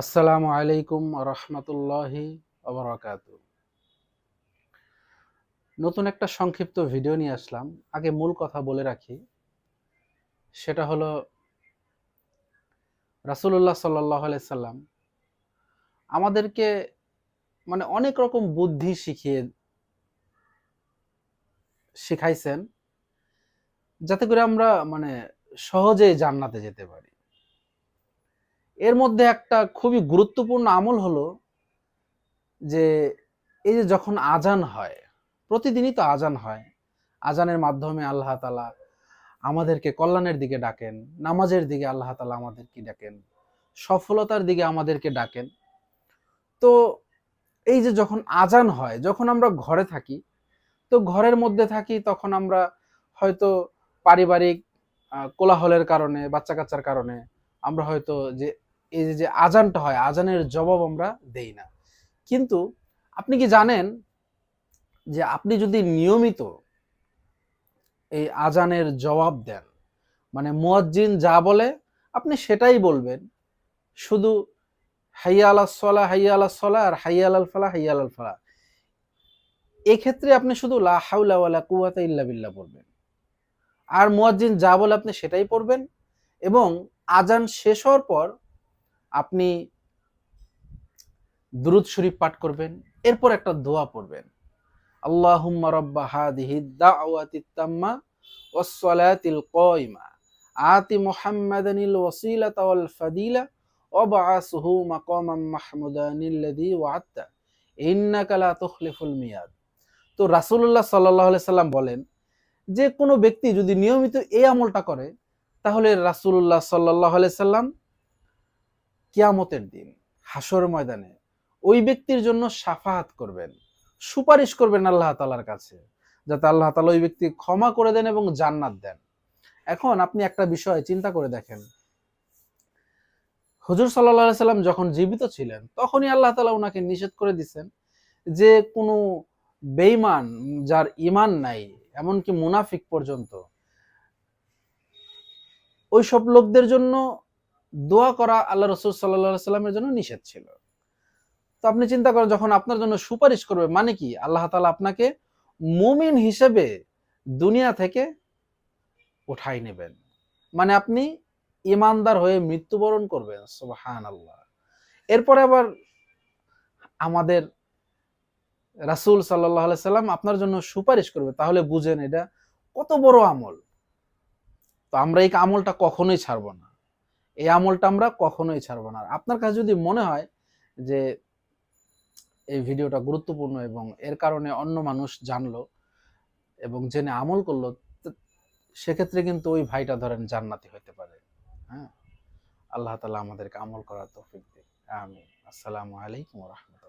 আসসালামু আলাইকুম রহমতুল্লাহি অবরাকাত নতুন একটা সংক্ষিপ্ত ভিডিও নিয়ে আসলাম। আগে মূল কথা বলে রাখি, সেটা হলো রাসুল্লাহ সাল্লাহ সাল্লাম আমাদেরকে মানে অনেক রকম বুদ্ধি শিখিয়ে শিখাইছেন, যাতে করে আমরা মানে সহজেই জান্নাতে যেতে পারি। এর মধ্যে একটা খুবই গুরুত্বপূর্ণ আমল হলো যে এই যে যখন আজান হয়, প্রতিদিনই তো আজান হয়, আজানের মাধ্যমে আল্লাহ তালা আমাদেরকে কল্যাণের দিকে ডাকেন, নামাজের দিকে আল্লাহ তালা আমাদেরকে ডাকেন, সফলতার দিকে আমাদেরকে ডাকেন। তো এই যে যখন আজান হয়, যখন আমরা ঘরে থাকি, তো ঘরের মধ্যে থাকি তখন আমরা হয়তো পারিবারিক কোলাহলের কারণে, বাচ্চা কাচ্চার কারণে আমরা হয়তো যে এই যে- আজানটা হয়, আজানের জবাব আমরা দেই না। কিন্তু আপনি কি জানেন যে আপনি যদি নিয়মিত এই আজানের জবাব দেন মানে মুয়াজ্জিন যা বলে, আপনি সেটাই বলবেন। শুধু হাইয়া আলাহ সলা হাইয়া আলাহ সলা, আর হাইয়া আলাল ফালা হাইয়া আলাল ফালা। এক্ষেত্রে আপনি শুধু লা হাউলা ওয়ালা ইল্লা বিল্লাহ পড়বেন। আর মুয়াজ্জিন যা বলে আপনি সেটাই পড়বেন এবং আজান শেষ হওয়ার পর আপনি দুরুদ শরীফ পাঠ করবেন, এরপর একটা দোয়া পড়বেন। আল্লাহুম্মা রাব্বা হাদিহি মিয়াদ। তো আলাইহি সাল্লাম বলেন, যে কোনো ব্যক্তি যদি নিয়মিত এই আমলটা করে, তাহলে রাসূলুল্লাহ সাল্লাল্লাহু সাল্লাম কিয়ামতের দিন, হাসর ময়দানে ওই ব্যক্তির জন্য সাফাহাত করবেন, সুপারিশ করবেন আল্লাহ তালার কাছে, যাতে আল্লাহ তালা ওই ব্যক্তি ক্ষমা করে দেন এবং জান্নাত দেন। এখন আপনি একটা বিষয় চিন্তা করে দেখেন। হুজুর সাল্লাহ সাল্লাম যখন জীবিত ছিলেন, তখনই আল্লাহ তালা ওনাকে নিষেধ করে দিছেন যে কোনো বেইমান যার ইমান নাই, এমনকি মুনাফিক পর্যন্ত, ওইসব লোকদের জন্য দোয়া করা আল্লাহ রসুল সাল্লাহ সাল্লামের জন্য নিষেধ ছিল। তো আপনি চিন্তা করেন, যখন আপনার জন্য সুপারিশ করবে মানে কি? আল্লাহ তালা আপনাকে মুমিন হিসেবে দুনিয়া থেকে উঠাই নেবেন। মানে আপনি ইমানদার হয়ে মৃত্যুবরণ করবেন সুবহান আল্লাহ এরপরে আবার আমাদের রাসূল সাল্লাহ সাল্লাম আপনার জন্য সুপারিশ করবে, তাহলে বুঝেন এটা কত বড় আমল। তো আমরা এই আমলটা কখনোই ছাড়বো না। এই আমলটা আমরা কখনোই ছাড়বো না। আপনার কাছে যদি মনে হয় যে এই ভিডিওটা গুরুত্বপূর্ণ এবং এর কারণে অন্য মানুষ জানলো এবং জেনে আমল করল সেক্ষেত্রে কিন্তু ওই ভাইটা ধরেন জান্নাতি হতে পারে। হ্যাঁ? আল্লাহ তালা আমাদেরকে আমল করার তৌফিক দিক। আমি আসসালামু আলাইকুম রহমতুল্লাহ।